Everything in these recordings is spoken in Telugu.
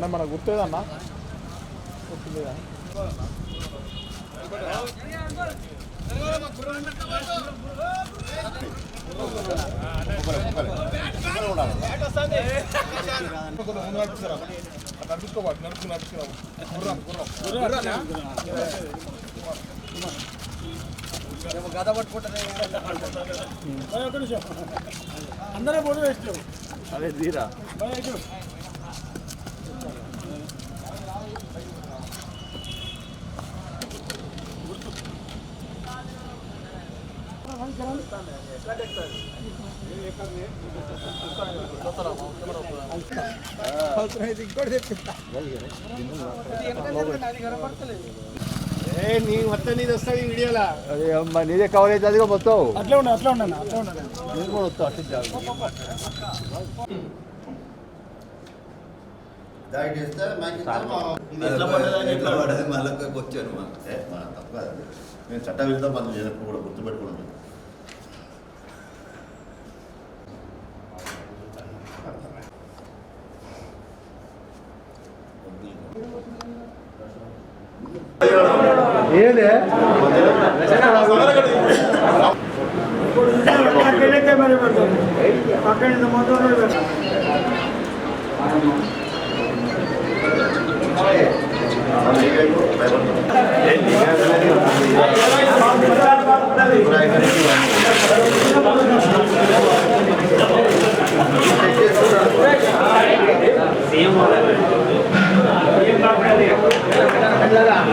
అన్న మనకు గుర్తులేదన్నా? గుర్తులేదా నడుపుకోవాలి నడుపు నడుపుకున్నావు గుర్రం గుర్రం అందరూ ఫోటో వేస్తాం అదే తీరా. ఏ నీ మొత్తం నీది వస్తుంది వీడియోలా అదే అమ్మా నీదే కవర్ అవుతుంది అదిగో మొత్తం అట్లే ఉండు అట్లా ఉండను అట్లా ఉండను నేను కూడా వస్తా అట్లా. దాడి చేస్తే మాకు మళ్ళీ వచ్చాను మా మన తప్పు. నేను చట్ట పనులు చేయనప్పుడు కూడా గుర్తుపెట్టుకున్నాను పక్కనే మరి పెడతాం పక్కన ఇంత మొత్తం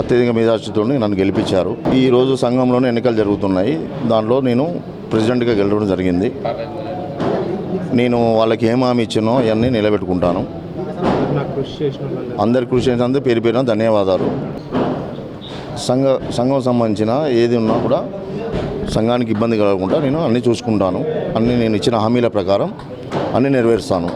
అత్యధిక మేధాశతో నన్ను గెలిపించారు. ఈ రోజు సంఘంలోనే ఎన్నికలు జరుగుతున్నాయి. దాంట్లో నేను ప్రెసిడెంట్గా గెలవడం జరిగింది. నేను వాళ్ళకి ఏం హామీ ఇచ్చినో అవన్నీ నిలబెట్టుకుంటాను. అందరి కృషి చేసినందుకు పేరు పేరున ధన్యవాదాలు. సంఘ సంఘం సంబంధించిన ఏది ఉన్నా కూడా సంఘానికి ఇబ్బంది కలగకుండా నేను అన్నీ చూసుకుంటాను. అన్నీ నేను ఇచ్చిన హామీల ప్రకారం అన్నీ నెరవేరుస్తాను.